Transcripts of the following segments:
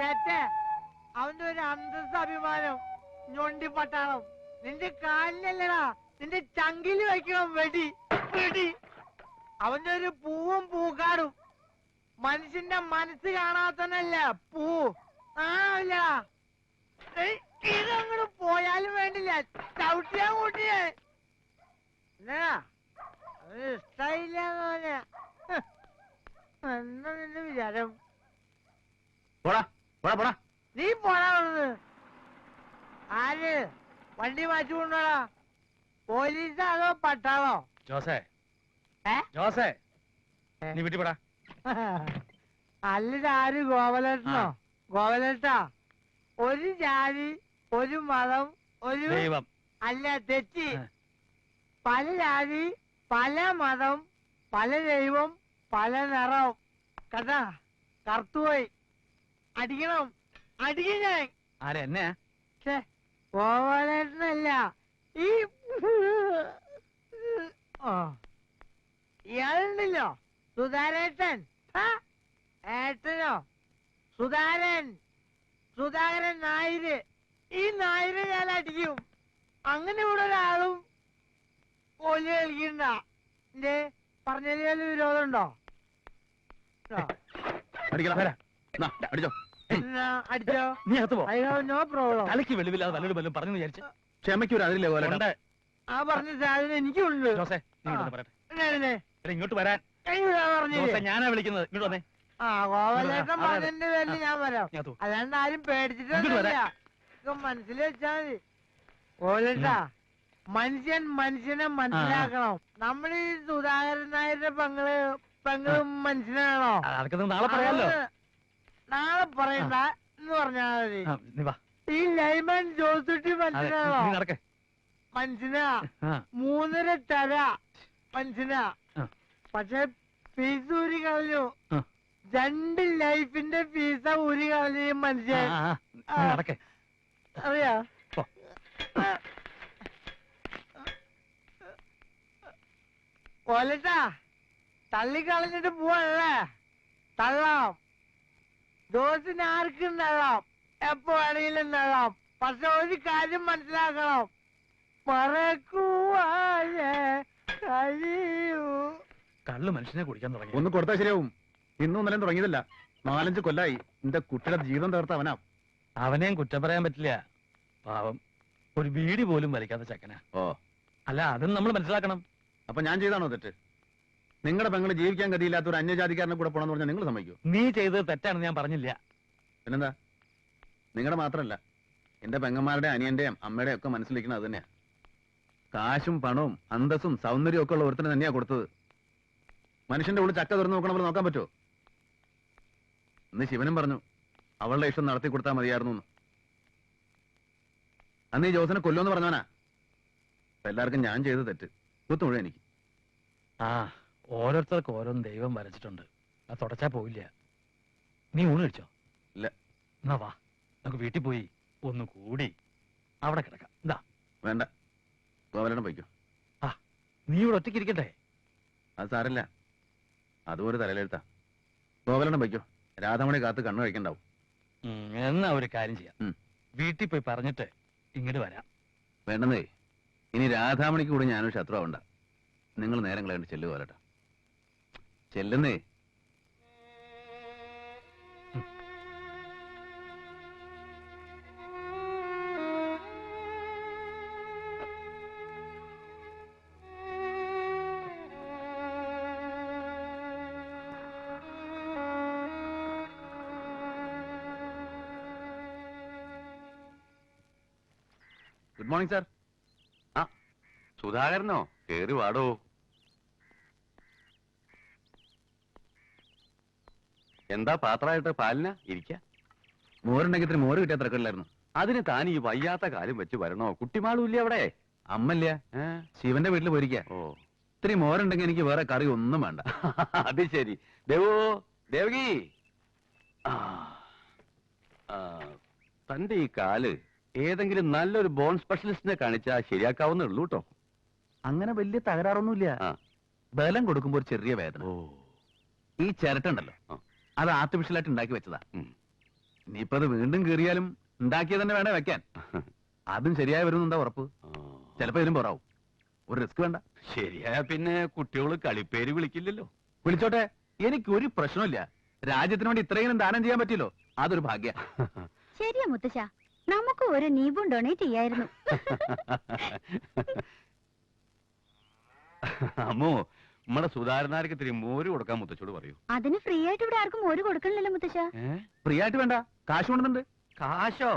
തെറ്റേ അവന്റെ ഒരു അന്തസ് അഭിമാനം ഞൊണ്ടി പട്ടാളം. നിന്റെ കാലിലല്ലടാ നിന്റെ ചങ്കിൽ വെക്കണം വെടി വെടി. അവന്റെ ഒരു പൂവും പൂക്കാടും. മനുഷ്യന്റെ മനസ്സ് കാണാത്തനല്ല പൂ. ആവില്ല ഇതങ്ങോട്ട് പോയാലും വേണ്ടില്ല. ചവിട്ടിയാ കൂട്ടിയേ. ഇഷ്ടായില്ല എന്നാ നിന്റെ വിചാരം? പോടാ. പോടാ പോടാ. നീ പോടാ ആര്? വണ്ടി മാറ്റി കൊണ്ടോടാ പോലീസ് അതോ പട്ടാളോ? ജോസേ. ഏ? ജോസേ? നീ വീട്ടിൽ പോടാ. അല്ല ആര്? ഗോവലേട്ടനോ ആ. ഗോവലേട്ടാ ഒരു ജാതി ഒരു മതം ഒരു ദൈവം. അല്ല തെറ്റി. ആ. പല ജാതി പല മതം പല ദൈവം പല നിറം. കഥാ കറുത്തുപോയി അടിക്കണം. അടിക്കും ഞാൻ. ആരെ എന്നെ? ഈ. ഇയാളുണ്ടല്ലോ. സുധാരേട്ടൻ. ഏട്ടനോ? സുധാരൻ. സുധാകരൻ നായര്. ഈ നായരെ ഞാൻ അടിക്കും. അങ്ങനെ ഇവിടെ ഒരാളും കോലി കളിക്കണ്ട. എന്റെ പറഞ്ഞതിൽ വിരോധമുണ്ടോ? അടിക്കല അടിച്ചോ. എന്നാ അടിച്ചോ? നീ അകത്ത് പോ. No problem. തലയ്ക്ക് വെളിവില്ലാതെ വല്ലൊരു വല്ലതും പറഞ്ഞു വിചാരിച്ച്. ക്ഷമയ്ക്ക് ഒരു അതിരില്ലേ പോലെ ഉണ്ട്. ആ പറഞ്ഞ സാധനം എനിക്കുണ്ട്. ജോസേ നീ ഇങ്ങോട്ട്. എടാ, വരാൻ. പറഞ്ഞില്ലേ ഞാനാ വിളിക്കുന്നത്. ഇങ്ങോട്ട് വന്നേ. ആ ഗോവലേട്ടൻ അതെ, അതെ. പറഞ്ഞതിന്റെ പേരിൽ ഞാൻ വരാം. ഞാൻ തൂ. അല്ലാണ്ട് ആരും ഇങ്ങോട്ട് പേടിച്ചിട്ടൊന്നുമില്ല. വരാം. ഇതൊക്കെ മനസ്സിൽ വെച്ചാ മതി. ഗോവലേട്ടാ മനുഷ്യൻ മനുഷ്യനെ മനസ്സിലാക്കണം. നമ്മൾ ഈ സുധാകരൻ നായരുടെ പെങ്ങൾ പെങ്ങളും മനുഷ്യനാണോ? അതൊക്കെ നാളെ പറയാലോ. അത് നാളെ പറയണ്ട എന്ന് പറഞ്ഞാ മതി. ആ, നീ വാ. ഈ ലൈമൻ ജോസുട്ടി അതെ മനുഷ്യനാണോ? നീ നടക്കേ. മനുഷ്യനാ? ആ. മൂന്നര തര മനുഷ്യനാ. ആ. പക്ഷെ ഫീസ് ഊരി കളഞ്ഞു. ആ. രണ്ട് ലൈഫിന്റെ ഫീസ ഊരി കളഞ്ഞു ഈ ആ, മനുഷ്യൻ ആ, നീ നടക്കേ. അറിയാ? പോ. തള്ളിക്കളഞ്ഞിട്ട് പോവല്ലേ തള്ളാം. ദോസിന് ആർക്കും തള്ളാം എപ്പോ വേണമെങ്കിലും തള്ളാം പക്ഷെ ഒരു കാര്യം മനസ്സിലാക്കണം. മറക്കുവാനേ കഴിയൂ. കള്ള് മനുഷ്യനെ കുടിക്കാൻ തുടങ്ങി. ഒന്ന് കൊടുത്താൽ ശരിയാവും. ഇന്നും നിലം തുടങ്ങിയതല്ല. നാലഞ്ച് കൊല്ലായി. എന്റെ കുട്ടിയുടെ ജീവിതം തകർത്ത അവനാ. അവനെയും കുറ്റം പറയാൻ പറ്റില്ല. പാവം. ഒരു വീടി പോലും വലിക്കാത്ത ചക്കന. ഓ. അല്ല അതും നമ്മൾ മനസ്സിലാക്കണം. അപ്പൊ ഞാൻ ചെയ്താണോ തെറ്റ്? നിങ്ങളുടെ പെങ്ങൾ ജീവിക്കാൻ ഗതിയില്ലാത്ത ഒരു അന്യജാതിക്കാരനെ കൂടെ പോണെന്ന് പറഞ്ഞാൽ നിങ്ങൾ സമ്മതിക്കോ? നീ ചെയ്തത് തെറ്റാണെന്ന് ഞാൻ പറഞ്ഞില്ല. പിന്നെന്താ? നിങ്ങളുടെ മാത്രമല്ല എന്റെ പെങ്ങന്മാരുടെ അനിയന്റെയും അമ്മയുടെയും ഒക്കെ മനസ്സിലിരിക്കുന്നത് അത് തന്നെയാ. കാശും പണവും അന്തസ്സും സൗന്ദര്യവും ഒക്കെ ഉള്ള ഒരുത്തിന് തന്നെയാ കൊടുത്തത്. മനുഷ്യന്റെ ഉള്ളിൽ ചക്ക തുറന്നു നോക്കണം നോക്കാൻ പറ്റുമോ ഇന്ന് ശിവനും പറഞ്ഞു അവളുടെ ഇഷ്ടം നടത്തി കൊടുത്താൽ മതിയായിരുന്നു. അന്ന് ഈ ജോസിനെ കൊല്ലുമെന്ന് പറഞ്ഞവനാ. എല്ലാവർക്കും ഞാൻ ചെയ്ത് തെറ്റ്. കുത്തുമുഴുവൻ എനിക്ക്. ആ. ഓരോരുത്തർക്ക് ഓരോന്ന് ദൈവം വരച്ചിട്ടുണ്ട്. അത് തുടച്ചാ പോയില്ല നീ ഊണ് കഴിച്ചോ? ഇല്ല. എന്നാ വാ. നമുക്ക് വീട്ടിൽ പോയി ഒന്ന് കൂടി അവിടെ കിടക്കാം. ഇതാ വേണ്ട. ഗോവലനം പോയിക്കോ. നീ ഇവിടെ ഒറ്റയ്ക്ക് ഇരിക്കട്ടെ? അത് സാരല്ല അതും ഒരു തലയിലെഴുത്താ. ഗോവലനം പോയിക്കോ. രാധാമണി കാത്ത് കണ്ണു കഴിക്കണ്ടാവും. എന്നാ ഒരു കാര്യം ചെയ്യാം. വീട്ടിൽ പോയി പറഞ്ഞിട്ട് ഇങ്ങോട്ട് വരാം. വേണ്ടെന്നേ. ഇനി രാധാമണിക്ക് കൂടി ഞാനൊരു ശത്രു ആവണ്ട നിങ്ങൾ നേരം കളയണ്ട് ചെല്ലുക പോലട്ടാ ചെല്ലുന്നേ. Good morning sir. സുധാകരനോ? കേറി വാടോ. എന്താ പാത്രമായിട്ട് പാലിന? ഇരിക്ക. മോരുണ്ടെങ്കിൽ ഇത്തിരി മോര് കിട്ടിയ തിരക്കില്ലായിരുന്നു അതിന് താൻ ഈ വയ്യാത്ത കാലം വെച്ച് വരണോ? കുട്ടിമാളും ഇല്ല അവിടെ? അമ്മല്ല? ശിവന്റെ വീട്ടിൽ പോയിരിക്ക. ഓ. ഇത്തിരി മോരുണ്ടെങ്കിൽ എനിക്ക് വേറെ കറി ഒന്നും വേണ്ട. അത് ശരി. ദേവോ ദേവകി. തന്റെ ഈ കാൽ ഏതെങ്കിലും നല്ലൊരു ബോൺ സ്പെഷ്യലിസ്റ്റിനെ കാണിച്ചാ ശരിയാക്കാവുന്നേ ഉള്ളൂ കേട്ടോ അങ്ങനെ വലിയ തകരാറൊന്നുമില്ല. ബലം കൊടുക്കുമ്പോൾ ഒരു ചെറിയ വേദന. ഓ. ഈ ചിരട്ടുണ്ടല്ലോ. അത് ആർട്ടിഫിഷ്യൽ ആയിട്ട് ഉണ്ടാക്കി വെച്ചതാ. ഇനിയിപ്പോ അത് വീണ്ടും കീറിയാലും ഉണ്ടാക്കിയത് തന്നെ വേണേ വെക്കാൻ. അതും ശരിയായി വരുന്നുണ്ടാ ഉറപ്പ്? ചിലപ്പോ ഇതിലും പുറാവും. ഒരു റിസ്ക് വേണ്ട. ശരിയായ പിന്നെ കുട്ടികൾ കളിപ്പേര് വിളിക്കില്ലല്ലോ. വിളിച്ചോട്ടെ എനിക്ക് ഒരു പ്രശ്നമില്ല രാജ്യത്തിന് വേണ്ടി ഇത്രയും ദാനം ചെയ്യാൻ പറ്റില്ലോ അതൊരു ഭാഗ്യ. ശരിയാ മുത്തശ്ശ. നമുക്ക് ഒരു നീബും ഡൊണേറ്റ് ചെയ്യായിരുന്നു. അമ്മോ നമ്മടെ സുധാരണാർക്ക് ഇത്തിരി മോര് കൊടുക്കാൻ മുത്തച്ഛോട് പറയൂ. അതിന് ഫ്രീ ആയിട്ട് ഇവിടെ ആർക്കും മോര് കൊടുക്കണില്ലല്ലോ മുത്തശ്ശ. ഫ്രീ ആയിട്ട് വേണ്ട. കാശ് കൊണ്ടുണ്ട് കാശോ?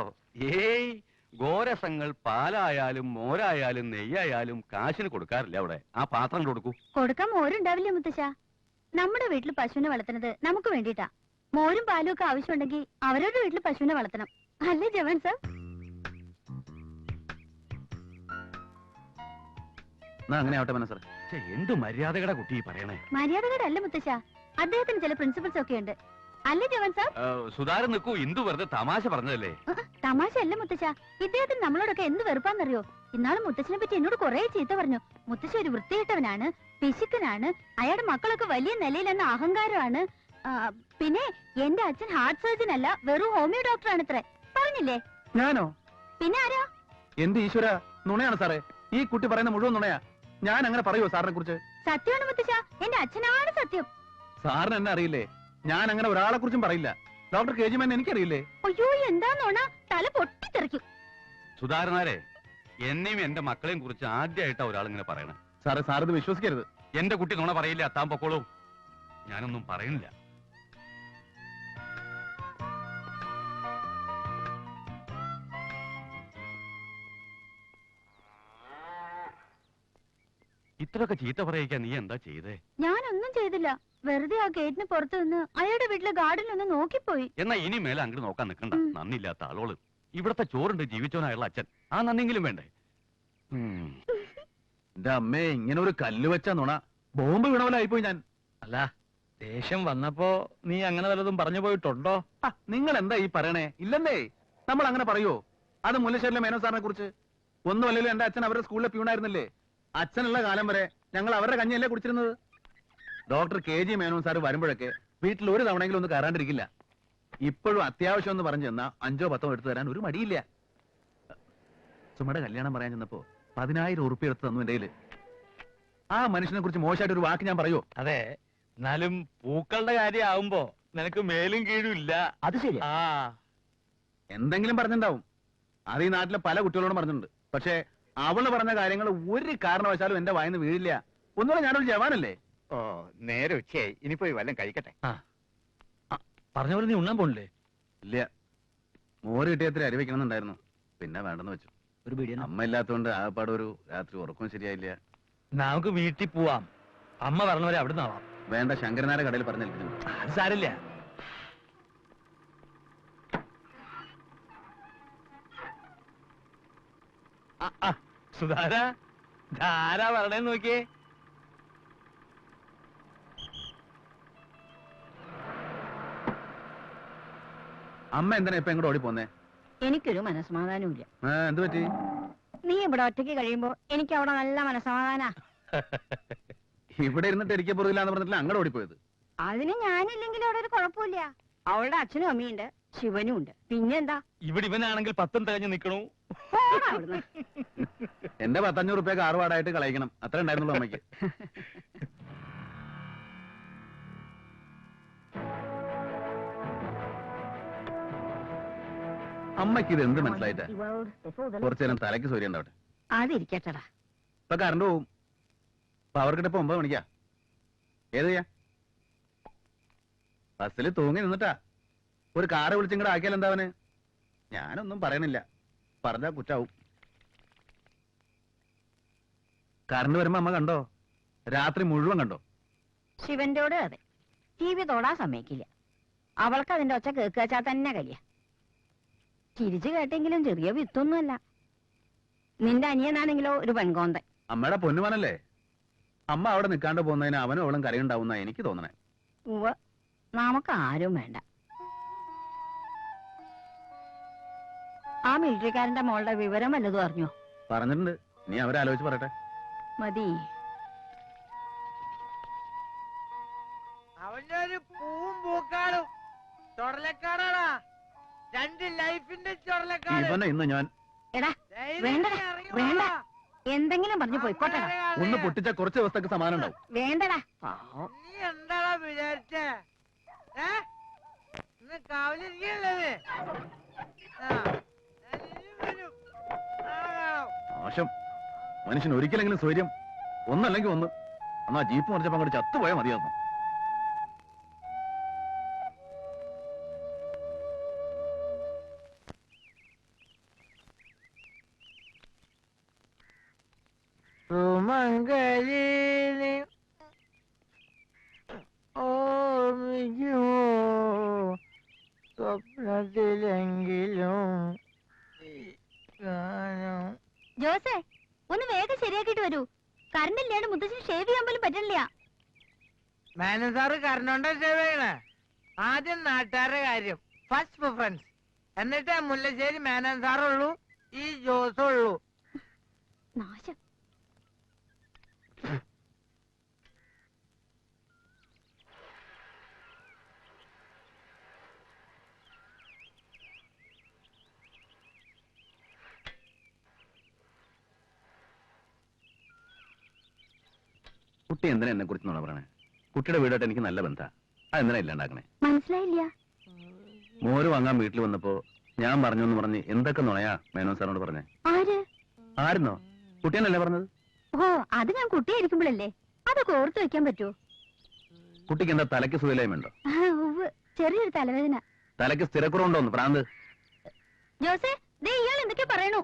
ഏയ് ഗോരസങ്ങൾ പാലായാലും മോരായാലും നെയ്യായാലും കാശിന് കൊടുക്കാറില്ല അവിടെ. ആ പാത്രം കൊടുക്കൂ. കൊടുക്കാൻ മോരുണ്ടാവില്ല മുത്തശ്ശ? നമ്മുടെ വീട്ടിൽ പശുവിനെ വളർത്തുന്നത് നമുക്ക് വേണ്ടിട്ടാ മോരും പാലും ഒക്കെ ആവശ്യമുണ്ടെങ്കിൽ അവരവരുടെ വീട്ടിൽ പശുവിനെ വളർത്തണം. അല്ലേ ജവൻ സർ? അങ്ങനെ ആവട്ടെ മനസ്സർ ഛെ, എന്ത് മര്യാദകട കുട്ടി പറയണേ? മര്യാദകട അല്ല മുത്തശ്ശ. അദ്ദേഹത്തിന് ചില പ്രിൻസിപ്പിൾസ് ഒക്കെ ഉണ്ട് അല്ലേ ജവൻ സർ? സുധാരൻ നിൽക്കൂ എന്തു വെറുതെ തമാശ പറഞ്ഞതല്ലേ? തമാശ അല്ല മുത്തശ്ശ. ഇദ്ദേഹത്തിന് നമ്മളോടൊക്കെ എന്ത് വെറുപ്പാന്നറിയോ? ഇന്നാൾ മുത്തച്ഛനെ പറ്റി എന്നോട് കുറെ ചീത്ത പറഞ്ഞു. മുത്തശ്ശ ഒരു വൃത്തിയിട്ടവനാണ് പിശുക്കനാണ് അയാളുടെ മക്കളൊക്കെ വലിയ നിലയിലെന്ന അഹങ്കാരമാണ്. പിന്നെ എന്റെ അച്ഛൻ ഹാർട്ട് സർജൻ അല്ല വെറും ഹോമിയോ ഡോക്ടർ ആണ് ഇത്രേ പറഞ്ഞില്ലേ? ഞാനോ? പിന്നെ ആരാ? എന്ത് ഈശ്വര? നുണയാണ് സാറേ. ഈ കുട്ടി പറയുന്ന മുഴുവൻ നുണയാ. ഞാൻ അങ്ങനെ പറയുമോ സാറിനെ കുറിച്ച് സത്യമാണ് മുത്തശ്ശ. എന്റെ അച്ഛനാണ് സത്യം. സാറിന് എന്നെ അറിയില്ലേ? ഞാൻ അങ്ങനെ ഒരാളെ കുറിച്ചും പറയില്ല. ഡോക്ടർ കെ ജി മേനെ എനിക്കറിയില്ലേ? അയ്യോ എന്താന്നോണ തല പൊട്ടിത്തെറിക്കും. സുധാരണാരെ എന്നെയും എന്റെ മക്കളെയും കുറിച്ച് ആദ്യമായിട്ടാ ഒരാളിങ്ങനെ പറയണേ. സാറേ സാറിത് വിശ്വസിക്കരുത്. എന്റെ കുട്ടി നുണ പറയില്ല താൻ പൊക്കോളൂ. ഞാനൊന്നും പറയുന്നില്ല. ഇത്രയൊക്കെ ചീത്ത പറയിക്കാൻ നീ എന്താ ചെയ്തേ? ഞാനൊന്നും ചെയ്തില്ല. വെറുതെ ആ ഗേറ്റിന് പുറത്ത് നിന്ന് അയാളുടെ വീട്ടിലെ ഗാർഡനിൽ ഒന്ന് നോക്കിപ്പോയി. എന്നാ ഇനി മേലെ അങ്ങോട്ട് നോക്കാൻ നിൽക്കണ്ട. നന്നില്ലാത്ത നന്ദിയില്ലാത്ത ആളോൾ. ഇവിടത്തെ ചോറുണ്ട് ജീവിച്ചോനായുള്ള അച്ഛൻ. ആ നന്ദിങ്കിലും വേണ്ടേ. എന്റെ അമ്മേ ഇങ്ങനെ ഒരു കല്ല് വെച്ചാ നുണ. ബോംബ് വീണവലായിപ്പോയി ഞാൻ. അല്ല ദേഷ്യം വന്നപ്പോ നീ അങ്ങനെ വല്ലതും പറഞ്ഞു പോയിട്ടുണ്ടോ? നിങ്ങൾ എന്താ ഈ പറയണേ? ഇല്ലെന്നേ നമ്മൾ അങ്ങനെ പറയോ? അത് മുല്ലശ്ശേരിലെ മേനോ സാറിനെ കുറിച്ച്. ഒന്നുമല്ലല്ലോ എന്റെ അച്ഛൻ അവരുടെ സ്കൂളിലെ പ്യൂണായിരുന്നില്ലേ അച്ഛനുള്ള കാലം വരെ ഞങ്ങൾ അവരുടെ കഞ്ഞിയല്ലേ കുടിച്ചിരുന്നത്? Doctor K G Menon sir വരുമ്പോഴൊക്കെ വീട്ടിൽ ഒരു തവണയെങ്കിലും ഒന്ന് കയറാണ്ടിരിക്കില്ല. ഇപ്പോഴും അത്യാവശ്യം എന്ന് പറഞ്ഞു ചെന്നാ അഞ്ചോ പത്തോ എടുത്തു തരാൻ ഒരു മടിയില്ല. സുമയുടെ കല്യാണം പറയാൻ ചെന്നപ്പോ പതിനായിരം ഉറുപ്പി എടുത്ത് തന്നു എന്റെ ആ മനുഷ്യനെ കുറിച്ച് മോശമായിട്ട് ഒരു വാക്ക് ഞാൻ പറയോ അതെ എന്നാലും പൂക്കളുടെ കാര്യം ആവുമ്പോ നിനക്ക് മേലും കീഴും ഇല്ല. അത് ശരി ആ. എന്തെങ്കിലും പറഞ്ഞിട്ടുണ്ടാവും അത് ഈ നാട്ടിലെ പല കുട്ടികളോടും പറഞ്ഞിട്ടുണ്ട്. പക്ഷേ അവൾ പറഞ്ഞ കാര്യങ്ങൾ ഒരു കാരണവശാലും എന്റെ വായിന്ന് വീഴില്ല. ഒന്നുകൂടെ ഞാനൊരു ജവാനല്ലേ? ഓ നേരെ ഉച്ചയായി. ഇനി പോയി വല്ലതും കഴിക്കട്ടെ. പറഞ്ഞ പോലെ നീ ഉണ്ണാൻ പോണില്ലേ? ഇല്ല. മോര് കിട്ടിയത്ര അരി വെക്കണമെന്നുണ്ടായിരുന്നു. പിന്നെ വേണ്ടെന്ന് വെച്ചു. ഒരു ബിരിയാണി അമ്മ ഇല്ലാത്തോണ്ട് ആകപ്പാട് ഒരു രാത്രി ഉറക്കം ശരിയായില്ല. നമുക്ക് വീട്ടിൽ പോവാം. അമ്മ പറഞ്ഞവരെ അവിടെ നിന്നാവാം വേണ്ട ശങ്കരനാരെ കടയിൽ പറഞ്ഞേൽപ്പിക്കുന്നു അത് സാരില്ല ആ, ആ, സുധാര ധാരാ പറഞ്ഞേന്ന് നോക്കിയേ. അമ്മ എന്തിനാ ഇപ്പൊ എങ്ങോട്ട് ഓടിപ്പോന്നേ? എനിക്കൊരു മനസ്സമാധാനമില്ല ആ, എന്ത് പറ്റി? നീ ഇവിടെ ഒറ്റയ്ക്ക് കഴിയുമ്പോ എനിക്ക് അവിടെ നല്ല മനസ്സമാധാനാ. ഇവിടെ ഇരുന്നിട്ട് എനിക്ക് പോറില്ല എന്ന് പറഞ്ഞിട്ടില്ല അങ്ങോട്ട് ഓടിപ്പോയത്. അതിന് ഞാനില്ലെങ്കിൽ അവിടെ ഒരു കുഴപ്പമില്ല. അവളുടെ അച്ഛനും അമ്മയുണ്ട് ശിവനും ഉണ്ട്. പിന്നെന്താ? ഇവിടെ ഇവനാണെങ്കിൽ പത്തും തികഞ്ഞു നിക്കണു. എന്റെ പത്തഞ്ഞൂറ് കാർ ആറുപാടായിട്ട് കളയിക്കണം. അത്ര ഉണ്ടായിരുന്നുള്ളൂ അമ്മയ്ക്ക്. അമ്മയ്ക്ക് ഇത് എന്ത് മനസ്സിലായിട്ട്? കുറച്ചു നേരം തലയ്ക്ക് സൂര്യ ഉണ്ടാവട്ടെ അതിരിക്കട്ടടാ. ഇപ്പൊ കറണ്ട് പോവും. പവർ കിട്ടപ്പോ ഒമ്പത് മണിക്കാ. ഏത് ചെയ്യാ? ബസ്സിൽ തൂങ്ങി നിന്നിട്ടാ. ഒരു കാറ് വിളിച്ചിങ്ങടെ ആക്കിയാൽ എന്താ ഞാനൊന്നും പറയണില്ല. പറഞ്ഞാ കുറ്റാവും. കറണ്ട് വരുമ്പോ അമ്മ കണ്ടോ? രാത്രി മുഴുവൻ കണ്ടോ? ശിവന്റോട് അതെ. ടി വി തൊടാൻ സമ്മതിക്കില്ല. അവൾക്ക് അതിന്റെ ഒച്ച കേൾക്കാച്ചാ തന്നെ കലിയ തിരിച്ചു കേട്ടെങ്കിലും ചെറിയ വിത്തൊന്നുമല്ല. നിന്റെ അനിയനാണെങ്കിലോ ഒരു പെൺകോന്തൻ. അമ്മയുടെ പൊന്നുമാനല്ലേ അമ്മ അവിടെ നിൽക്കാണ്ട് പോകുന്നതിന് അവനും അവളും കരയുണ്ടാവുന്ന എനിക്ക് തോന്നണേ. ഉവ്വ്. നമുക്ക് ആരും വേണ്ട. ആ മിലിറ്ററിക്കാരന്റെ മോളുടെ വിവരം വല്ലതും അറിഞ്ഞോ? പറഞ്ഞിട്ടുണ്ട്. നീ അവരെ ആലോചിച്ച് പറയട്ടെ. മതി. അവന്റെ ഒരു പൂവും പൂക്കാടും ചൊടലക്കാടാടാ. രണ്ട് ലൈഫിന്റെ ചൊടലക്കാട്. ഇവനെ ഇന്ന് ഞാൻ എടാ വേണ്ട വേണ്ട. എന്തെങ്കിലും പറഞ്ഞു പോയിക്കോട്ടെ ഒന്ന് പൊട്ടിച്ച കുറച്ച് ദിവസത്തേക്ക് സമാനം ഉണ്ടാവും വേണ്ടടാ നീ എന്താടാ വിചാരിച്ചേ? ഏ? ഇന്ന് കാവലിരിക്കല്ലത് ആ. മോശം. മനുഷ്യൻ ഒരിക്കലെങ്കിലും സ്വൈര്യം. ഒന്നല്ലെങ്കിൽ ഒന്ന്. എന്നാ ജീപ്പ് മറിച്ചപ്പോ അങ്ങോട്ട് ചത്തുപോയാൽ മതിയായിരുന്നു. സുമംഗലിനി ഓർമ്മിക്കുമോ? സ്വപ്നത്തിലെങ്കിലും ജോസേ ഒന്ന് വേഗം ശരിയാക്കിട്ട് വരൂ. കറണ്ട് ഇല്ലാണ്ട് മുത്തച്ഛന് ഷേവ് ചെയ്യാൻ പോലും പറ്റണില്ല. മേനൻ കറണ്ടോണ്ടോ ഷേവ് ചെയ്യണേ? ആദ്യം നാട്ടുകാരുടെ കാര്യം. ഫസ്റ്റ് പ്രിഫറൻസ് എന്നിട്ട് മുല്ലശ്ശേരി മേനൻ സാറുള്ളൂ ഈ ജോസുള്ളൂ നാശം. കുട്ടി എന്തിനാ എന്നെ കുറിച്ച് നോണ പറയണേ? കുട്ടിയുടെ വീടായിട്ട് എനിക്ക് നല്ല ബന്ധ. അതെന്തിനാ ഇല്ലാണ്ടാക്കണേ മനസ്സിലായില്ല. മോര് വാങ്ങാൻ വീട്ടിൽ വന്നപ്പോ ഞാൻ പറഞ്ഞു എന്ന് പറഞ്ഞ് എന്തൊക്കെ നുണയാ മേനോൻ സാറിനോട് പറഞ്ഞേ? ആര്? ആരുന്നോ? കുട്ടിയെന്നല്ലേ പറഞ്ഞത്? ഓ അത് ഞാൻ കുട്ടിയായിരിക്കുമ്പോഴല്ലേ അതൊക്കെ ഓർത്തു വെക്കാൻ പറ്റുമോ കുട്ടിക്ക് എന്താ തലയ്ക്ക് ഉവ്വ്. ചെറിയൊരു തലവേദന. തലയ്ക്ക് സ്ഥിരക്കുറവുണ്ടോന്ന് പ്രാന്ത്? ജോസേ ദേ ഇയാൾ എന്തൊക്കെ പറയണു?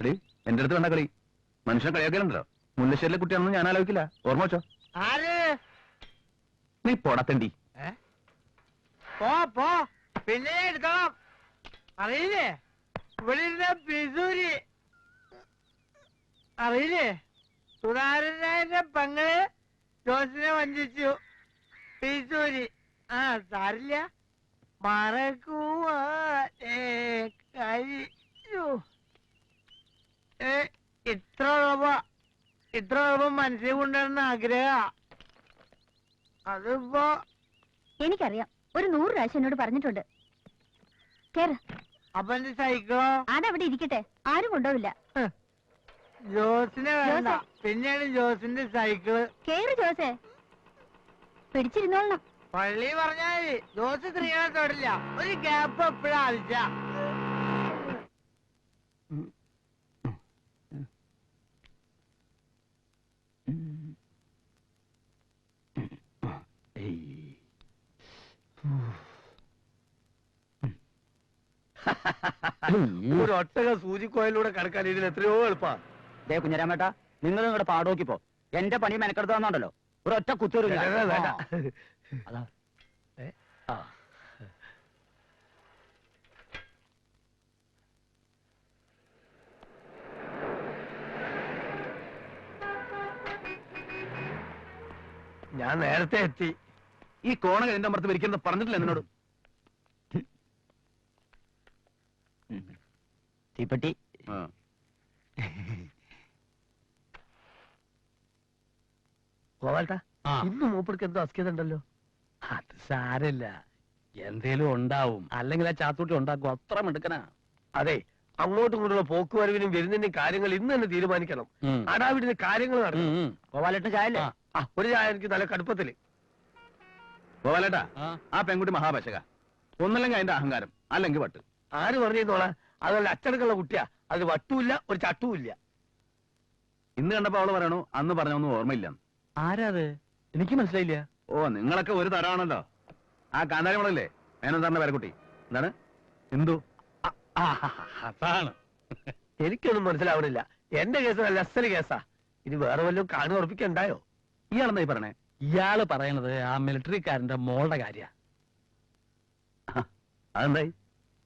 എടീ എന്റെ അടുത്ത് വേണ്ട കളി. മനുഷ്യൻ കളിയാക്കലുണ്ടല്ലോ മുല്ലശ്ശേരിലെ കുട്ടിയാണെന്ന് ഞാൻ ആലോചിക്കില്ല. ഓർമ്മ വെച്ചോ. ആര്? നീ പൊടത്തണ്ടി. പോ പോ. പിന്നെ അറിയില്ലേ? ഇവിടെ ഇരുന്ന പിസൂരി അറിയില്ലേ സുധാരനായന്റെ പങ്ങൾ ജോസിനെ വഞ്ചിച്ചു. പിസൂരി ആ സാരില്ല. മറക്കുവാനേ കഴിച്ചു. ഏ ഇത്ര എളുപ്പ ഇത്ര എളുപ്പം മനസ്സിൽ കൊണ്ടുവരുന്ന ആഗ്രഹ. അതിപ്പോ എനിക്കറിയാം. ഒരു നൂറ് പ്രാവശ്യം എന്നോട് പറഞ്ഞിട്ടുണ്ട്. കേറ്. അപ്പൊ എന്റെ സൈക്കിളോ? അതവിടെ ഇരിക്കട്ടെ. ആരും കൊണ്ടുപോവില്ല. ജോസിനെ വേണ്ട. ജോസേ. പിന്നെയാണ് ജോസിന്റെ സൈക്കിൾ. കേറ് ജോസേ. പിടിച്ചിരുന്നോളണം. പള്ളി പറഞ്ഞാൽ ജോസ് സ്ത്രീകളെ തൊടില്ല. ഒരു ഗ്യാപ്പ് എപ്പോഴും ആവശ്യ? ഒരു ഒട്ടക സൂചിക്കോയിലൂടെ കടക്കാൻ ഇതിൽ എത്രയോ എളുപ്പാ. ദേ കുഞ്ഞരാമേട്ട നിങ്ങൾ നിങ്ങളുടെ പാടോക്കിപ്പോ എന്റെ പണി മെനക്കെടുത്ത് വന്നോണ്ടല്ലോ ഒരു ഒറ്റ കുത്തൂര് ഞാൻ നേരത്തെ എത്തി. ഈ കോണകൾ എന്റെ അമർത്ത് വരിക്കുന്നത് പറഞ്ഞിട്ടില്ല എന്നോട് തീപ്പെട്ടി. ആ. ഇന്ന് മൂപ്പർക്ക് എന്തോ അസ്കിത ഉണ്ടല്ലോ. അത് സാരല്ല എന്തേലും ഉണ്ടാവും. അല്ലെങ്കിൽ ആ ചാത്തൂട്ടി ഉണ്ടാക്കും. അത്ര മിടുക്കനാ. അതെ അങ്ങോട്ടും ഇങ്ങോട്ടുള്ള പോക്കുവരവിനും വരുന്നതിന്റെ കാര്യങ്ങൾ ഇന്ന് തന്നെ തീരുമാനിക്കണം. അടാവിടുന്ന കാര്യങ്ങൾ നടക്കും ആ. ആ ഒരു ചായ എനിക്ക് നല്ല കടുപ്പത്തിൽ. ഗോപാലേട്ടാ ആ. പെൺകുട്ടി മഹാപശക. ഒന്നല്ലെങ്കിൽ അതിന്റെ അഹങ്കാരം അല്ലെങ്കിൽ വട്ട്. ആര് പറഞ്ഞോളാ അതല്ല അച്ചടക്കമുള്ള കുട്ടിയാ. അത് വട്ടുമില്ല ഒരു ചട്ടുമില്ല. ഇന്ന് കണ്ടപ്പോ അവൾ പറയണു അന്ന് പറഞ്ഞൊന്നും ഓർമ്മയില്ല ആരാത് എനിക്ക് മനസ്സിലായില്ല. ഓ നിങ്ങളൊക്കെ ഒരു തരാണല്ലോ ആ കാന്താരിമുളല്ലേ മേനോൻ സാറിന്റെ പേരക്കുട്ടി. എന്താണ്? എന്തു? അതാണ്. എനിക്കൊന്നും മനസ്സിലാവണില്ല. എന്റെ കേസ് നല്ല അസൽ കേസാ. ഇനി വേറെ വല്ലതും കാണു ഉറപ്പിക്കണ്ടായോ? ഇയാളെന്നാ ഈ പറയണേ? ഇയാൾ പറയണത് ആ മിലിറ്ററിക്കാരന്റെ മോളുടെ കാര്യ. അതെന്തായി?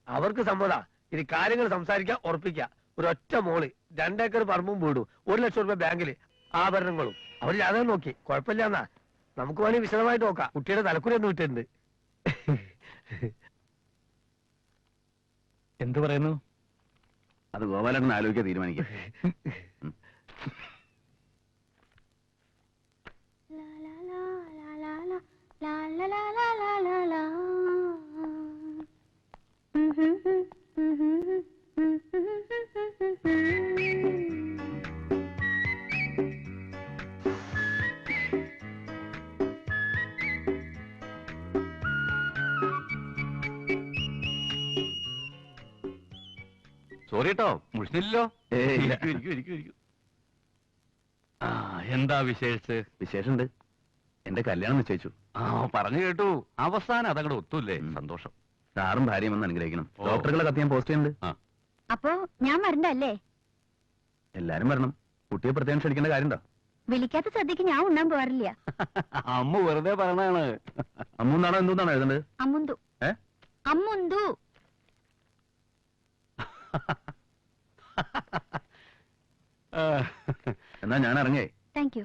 അവർക്ക് സമ്മതാ ഇനി കാര്യങ്ങൾ സംസാരിക്കാൻ ഉറപ്പിക്ക. ഒരു ഒറ്റ മോൾ രണ്ടേക്കർ പറമ്പും വീടും ഒരു ലക്ഷം രൂപ ബാങ്കിൽ ആഭരണങ്ങളും. അവർ ജാതകം നോക്കി കുഴപ്പമില്ല എന്നാ നമുക്ക് വേണമെങ്കിൽ വിശദമായിട്ട് നോക്കാം. കുട്ടിയുടെ തലക്കുരി ഒന്ന് വിട്ടിട്ടുണ്ട്. എന്തു പറയുന്നു? അത് ഗോപാലൻ ആലോചിക്കാൻ തീരുമാനിക്കാം. സോറി കേട്ടോ മുഷിനില്ലല്ലോ. ആ എന്താ വിശേഷിച്ച്? വിശേഷമുണ്ട്. എന്റെ കല്യാണം നിശ്ചയിച്ചു. ആ പറഞ്ഞു കേട്ടു. അവസാനം അതങ്ങടെ ഒത്തുല്ലേ? സന്തോഷം. സാറും ഭാര്യയും ഒന്ന് അനുഗ്രഹിക്കണം. ഡോക്ടറുകളെ കത്ത് ഞാൻ പോസ്റ്റ് ചെയ്യുന്നുണ്ട്. അപ്പോ ഞാൻ വരണ്ടല്ലേ എല്ലാരും വരണം. കുട്ടിയെ പ്രത്യേകം ക്ഷണിക്കേണ്ട കാര്യണ്ടോ വിളിക്കാത്ത സദ്യക്ക് ഞാൻ ഉണ്ണാൻ പോവാറില്ല. അമ്മ വെറുതെ പറഞ്ഞാണ് അമ്മുന്നാണോ എന്തുന്നാണോ എഴുതണ്ട് അമ്മുന്തു ഏ? അമ്മുന്തു എന്നാ ഞാൻ ഇറങ്ങേ. താങ്ക് യു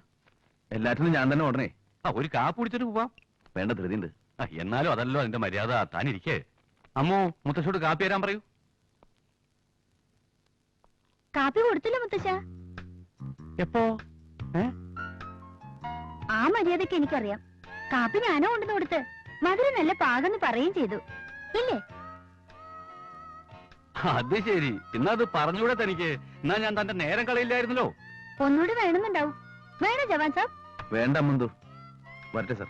എല്ലാറ്റിനും ഞാൻ തന്നെ ഓടണേ. ആ ഒരു കാപ്പ് കുടിച്ചിട്ട് പോവാം. വേണ്ട ധൃതിണ്ട് ആ, എന്നാലും അതല്ലോ അതിന്റെ മര്യാദ. താനിരിക്കേ അമ്മോ മുത്തശ്ശോട് കാപ്പി തരാൻ പറയൂ. കാപ്പി കൊടുത്തില്ല മുത്തശ്ശ. എപ്പോ? ആ മര്യാദയ്ക്ക് എനിക്കറിയാം. കാപ്പി ഞാനോ കൊണ്ടുവന്ന് കൊടുത്ത് മധുരം നല്ല പാകെന്ന് പറയുകയും ചെയ്തു. ഇല്ലേ? അത് ശരി. ഇന്നത് അത് പറഞ്ഞൂടെ തനിക്ക്. എന്നാ ഞാൻ തന്റെ നേരം കളയില്ലായിരുന്നല്ലോ. ഒന്നുകൂടി വേണമെന്നുണ്ടാവും. വേണോ ജവാൻ സാബ്? വേണ്ട മുന്തു വരട്ടെ സാർ.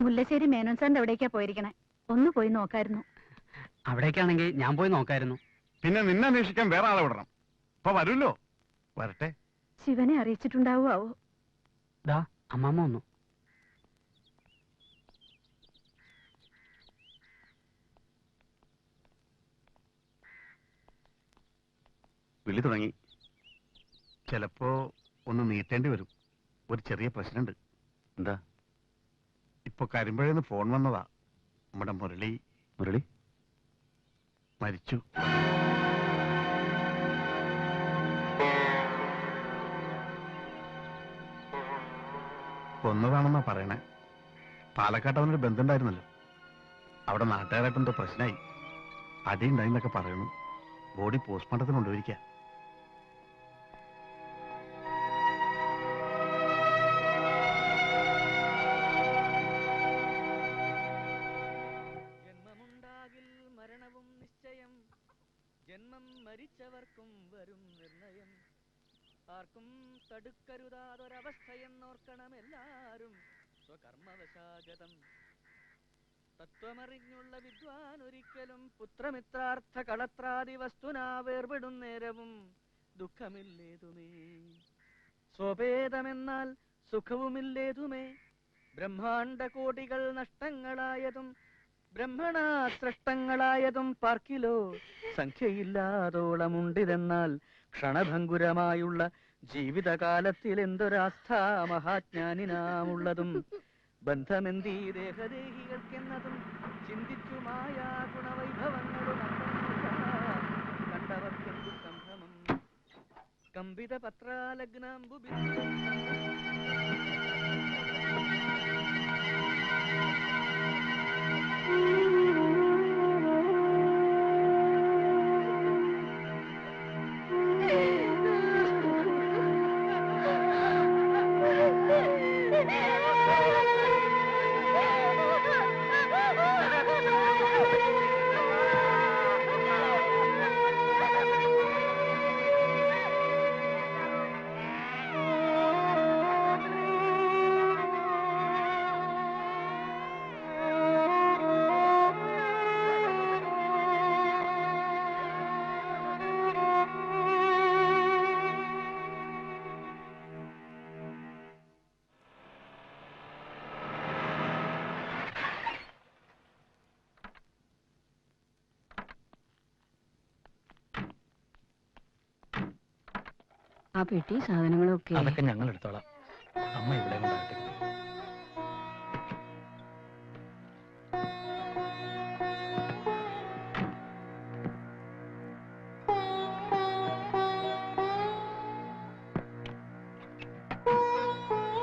മുല്ലശ്ശേരി മേനോൻ സാറിന്റെ എവിടേക്കാ പോയിരിക്കണേ. ഒന്ന് പോയി നോക്കായിരുന്നു. അവിടേക്കാണെങ്കിൽ ഞാൻ പോയി നോക്കായിരുന്നു. പിന്നെ നിന്നെ അന്വേഷിക്കാൻ വേറെ ആളെ വിടണം. ഇപ്പൊ വരുമല്ലോ. വരട്ടെ. ശിവനെ അറിയിച്ചിട്ടുണ്ടാവോ ദാ അമ്മാമ്മ വന്നു. വിളി തുടങ്ങി. ചിലപ്പോ ഒന്ന് നീട്ടേണ്ടി വരും. ഒരു ചെറിയ പ്രശ്നമുണ്ട്. എന്താ? ഇപ്പൊ കരിമ്പഴന്ന് ഫോൺ വന്നതാ. നമ്മുടെ മുരളി മുരളി? മരിച്ചു. കൊന്നതാണെന്നാ പറയണേ. പാലക്കാട്ട് അവനൊരു ബന്ധമുണ്ടായിരുന്നല്ലോ അവിടെ നാട്ടുകാരായിട്ട് എന്തോ പ്രശ്നമായി അടിയുണ്ടായി എന്നൊക്കെ പറയുന്നു. ബോഡി പോസ്റ്റ്മോർട്ടത്തിന് കൊണ്ടുപോയിരിക്കുക വേർപെടും നേരവും ദുഃഖമില്ലേതുമേ സ്വഭേദമെന്നാൽ സുഖവുമില്ലേതുമേ? ബ്രഹ്മാണ്ട കോടികൾ നഷ്ടങ്ങളായതും ബ്രഹ്മണാ സൃഷ്ടങ്ങളായതും പാർക്കിലോ സംഖ്യയില്ലാതോളമുണ്ടിതെന്നാൽ ക്ഷണഭംഗുരമായുള്ള ജീവിതകാലത്തിൽ എന്തൊരാസ്ഥ മഹാജ്ഞാനിനാമുള്ളതും ബന്ധമെന്തീ ദേഹദേഹികൾക്കെന്നതും ചിന്തിച്ചുമായ ഗുണവൈഭവങ്ങൾ കമ്പിത പത്രാലഗ്നാംബു ആ പെട്ടി സാധനങ്ങളൊക്കെ. അതൊക്കെ ഞങ്ങൾ എടുത്തോളാം അമ്മ ഇവിടെ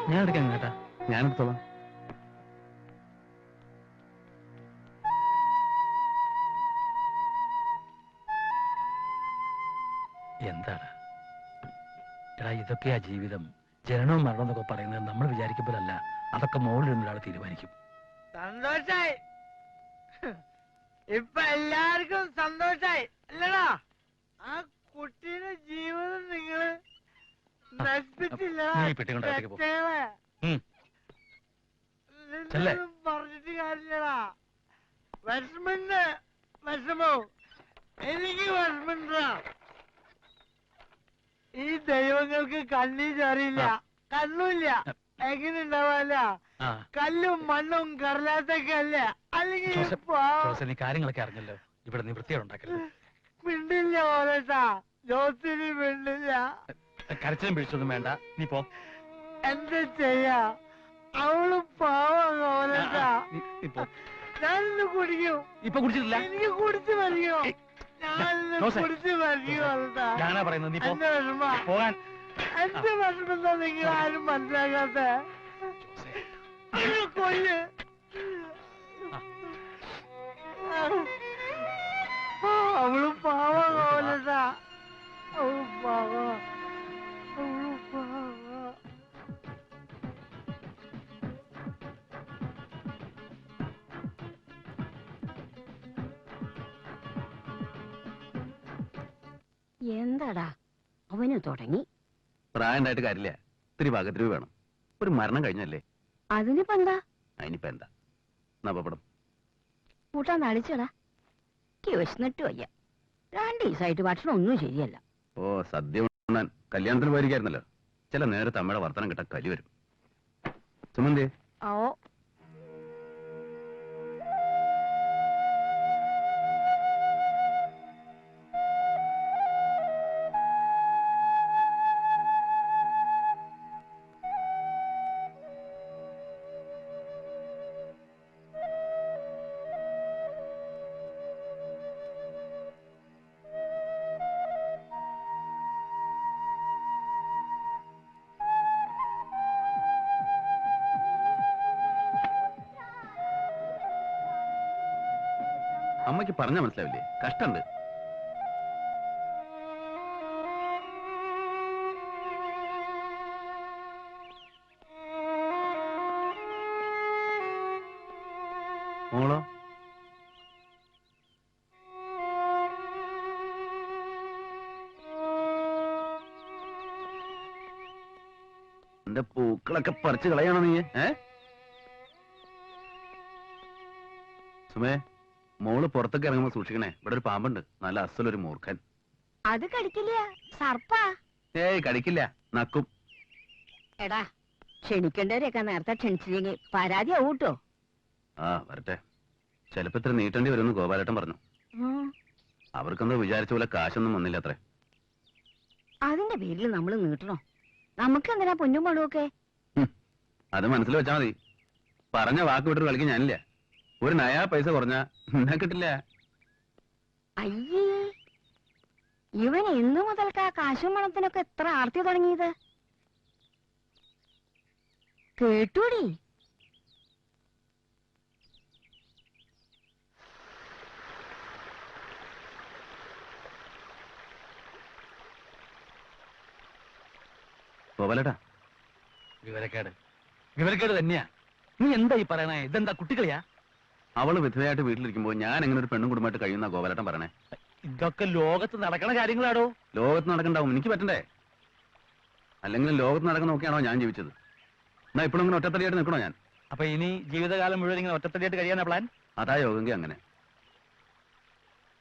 ഞാൻ എടുക്കാം കേട്ടാ ഞാൻ എടുത്തോളാം. എടാ ഇതൊക്കെയാ ജീവിതം? ജനനവും മരണം എന്നൊക്കെ പറയുന്നത് നമ്മൾ വിചാരിക്കുമ്പോഴല്ല അതൊക്കെ മോളിൽ നിന്ന് ഒരാൾ തീരുമാനിക്കും. സന്തോഷായി. ഇപ്പൊ എല്ലാവർക്കും സന്തോഷായി. അല്ലടാ ആ കുട്ടിയുടെ ജീവിതം നിങ്ങൾ നശിപ്പിച്ചില്ല നീ ഈ പെട്ടി കൊണ്ട് അകത്തേക്ക് പോ. ഉം. ചെല്ലേ. നിന്നൊന്നും പറഞ്ഞിട്ട് കാര്യമില്ലടാ. വിഷമുണ്ട് വിഷമോ എനിക്ക് വിഷമുണ്ടാ ഈ ദൈവങ്ങൾക്ക് കണ്ണീ ചറിയില്ല കണ്ണുമില്ല എങ്ങനെ ഉണ്ടാവാല്ല കല്ലും മണ്ണും കടലാത്തൊക്കെ അല്ല അല്ലെങ്കിൽ കാര്യങ്ങളൊക്കെ അറിഞ്ഞല്ലോ. ഇവിടെ നീ വൃത്തിയോട് ഉണ്ടാക്കരുത് മിണ്ടില്ല ഓലട്ടാ ജോസിന് മിണ്ടില്ല. കരച്ചിലും പിടിച്ചൊന്നും വേണ്ട. നീ പോ. എന്താ ചെയ്യാ? അവൾ പാവം ആ, ഓലട്ടാ നീ- നീ പോ. ഞാനിന്ന് കുടിക്കും. ഇപ്പൊ കുടിച്ചിട്ടില്ല? എനിക്ക് കുടിച്ചു മരിയോ ഞാനാ പറയുന്നത് നീ എന്റെ വിഷമ. പോകാൻ. എന്റെ വിഷമെന്താ നിങ്ങൾ ആരും മനസ്സിലാക്കാത്ത കൊല്ല്. പ്രായം ഉണ്ടായിട്ട് കാര്യമില്ല. ഇത്തിരി ഭാഗത്തിരി വേണം. ഒരു മരണം കഴിഞ്ഞല്ലേ? അതിനിപ്പോ എന്താ? അതിനിപ്പോ എന്താ? നവപടം കൂട്ടാൻ നടിച്ചടാ വിശന്നിട്ട് വയ്യ. രണ്ട് ദിവസമായിട്ട് ഭക്ഷണം ഒന്നും ശരിയല്ല. ഓ സദ്യ ഉണ്ണാൻ കല്യാണത്തിന് പോയിരിക്കായിരുന്നല്ലോ. ചില നേരത്തെ അമ്മയുടെ വർത്തനം കിട്ടാൻ കലി വരും. സുമന്തി അമ്മയ്ക്ക് പറഞ്ഞ മനസ്സിലാവില്ലേ? കഷ്ടണ്ട് മോളോ? എന്റെ പൂക്കളൊക്കെ പറിച്ചു കളയണോ നീ ഏ? സുമേ മോൾ പുറത്തൊക്കെ ഇറങ്ങുമ്പോ സൂക്ഷിക്കണേ. ഇവിടെ ഒരു പാമ്പുണ്ട്. നല്ല അസലൊരു മൂർഖൻ. അത് കടിക്കില്ല. സർപ്പാ. ഏയ് കടിക്കില്ല. നക്കും. എടാ ക്ഷണിക്കേണ്ടവരെയൊക്കെ നേരത്തെ ക്ഷണിച്ചില്ലെങ്കിൽ പരാതി ആവൂട്ടോ ആ വരട്ടെ. ചിലപ്പോ ഇത്ര നീട്ടേണ്ടി വരുമെന്ന് ഗോപാലേട്ടൻ പറഞ്ഞു. അവർക്കെന്തോ വിചാരിച്ച പോലെ കാശൊന്നും വന്നില്ല അത്രേ. അതിന്റെ പേരിൽ നമ്മൾ നീട്ടണോ? നമുക്ക് എന്തിനാ പൊന്നും പണുമൊക്കെ അത് മനസ്സിൽ വെച്ചാ മതി. പറഞ്ഞ വാക്ക് വിട്ടൊരു കളിക്ക് ഞാനില്ല. ഒരു നയാ പൈസ കുറഞ്ഞ എന്നാ കിട്ടില്ല. അയ്യേ ഇവൻ ഇന്നു മുതൽക്കാ കാശും പണത്തിനൊക്കെ എത്ര ആർത്തി തുടങ്ങിയത്? കേട്ടൂടി? ഗോപാലേട്ടാ. വിവരക്കേട്. വിവരക്കേട് തന്നെയാ. നീ എന്താ ഈ പറയണേ? ഇതെന്താ കുട്ടികളിയാ? അവൾ വിധവയായിട്ട് വീട്ടിലിരിക്കുമ്പോ ഞാൻ എങ്ങനെ ഒരു പെണ്ണും കുടുംബമായിട്ട് കഴിയുന്ന ഗോപാലേട്ടൻ പറയണേ? ഇതൊക്കെ ലോകത്ത് നടക്കണ കാര്യങ്ങളാടോ? ലോകത്ത് നടക്കണ്ടാവും. എനിക്ക് പറ്റണ്ടേ? അല്ലെങ്കിൽ ലോകത്ത് നടക്കുന്ന നോക്കിയാണോ ഞാൻ ജീവിച്ചത്? എന്നാ ഇപ്പോഴും ഇങ്ങനെ ഒറ്റത്തടിയായിട്ട് നിൽക്കണോ ഞാൻ? അപ്പൊ ഇനി ജീവിതകാലം മുഴുവൻ ഇങ്ങനെ ഒറ്റത്തടിയായിട്ട് കഴിയാനാ പ്ലാൻ അതാ യോഗെങ്കിൽ അങ്ങനെ.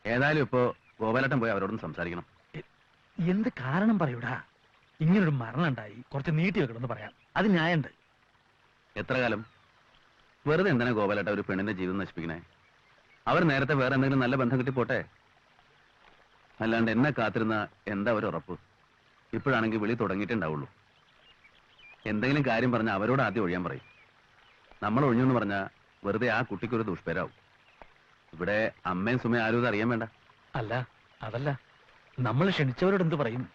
ഏതായാലും ഇപ്പോ ഗോപാലേട്ടൻ പോയി അവരോടും സംസാരിക്കണം. എന്ത് കാരണം പറയൂടാ? ഇങ്ങനൊരു മരണം ഉണ്ടായി. കുറച്ച് നീട്ടി വെക്കണമെന്ന് പറയാം. അത് ന്യായമുണ്ട് എത്ര കാലം? വെറുതെ എന്തിനാ ഗോപാലേട്ട ഒരു പെണ്ണിന്റെ ജീവിതം നശിപ്പിക്കണേ? അവർ നേരത്തെ വേറെ എന്തെങ്കിലും നല്ല ബന്ധം കിട്ടി പോട്ടെ അല്ലാണ്ട് എന്നെ കാത്തിരുന്ന എന്താ ഒരു ഉറപ്പ്? ഇപ്പോഴാണെങ്കിൽ വിളി തുടങ്ങിയിട്ടുണ്ടാവുള്ളൂ. എന്തെങ്കിലും കാര്യം പറഞ്ഞ അവരോട് ആദ്യം ഒഴിയാൻ പറയും. നമ്മൾ ഒഴിഞ്ഞു എന്ന് പറഞ്ഞാൽ വെറുതെ ആ കുട്ടിക്കൊരു ദുഷ്പേരാവും. ഇവിടെ അമ്മയും സുമയും ആരും ഇത് അറിയാൻ വേണ്ട. അല്ല അതല്ല. നമ്മൾ ക്ഷണിച്ചവരോട് എന്ത് പറയും?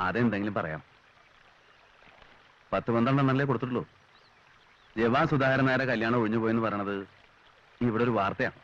അതെന്തെങ്കിലും പറയാം. പത്ത് പന്ത്രണ്ടെണ്ണല്ലേ കൊടുത്തിട്ടുള്ളൂ. ജവാൻ സുധാകരൻ നായരെ കല്യാണം ഒഴിഞ്ഞു പോയെന്ന് പറയണത് ഇവിടെ ഒരു വാർത്തയാണ്.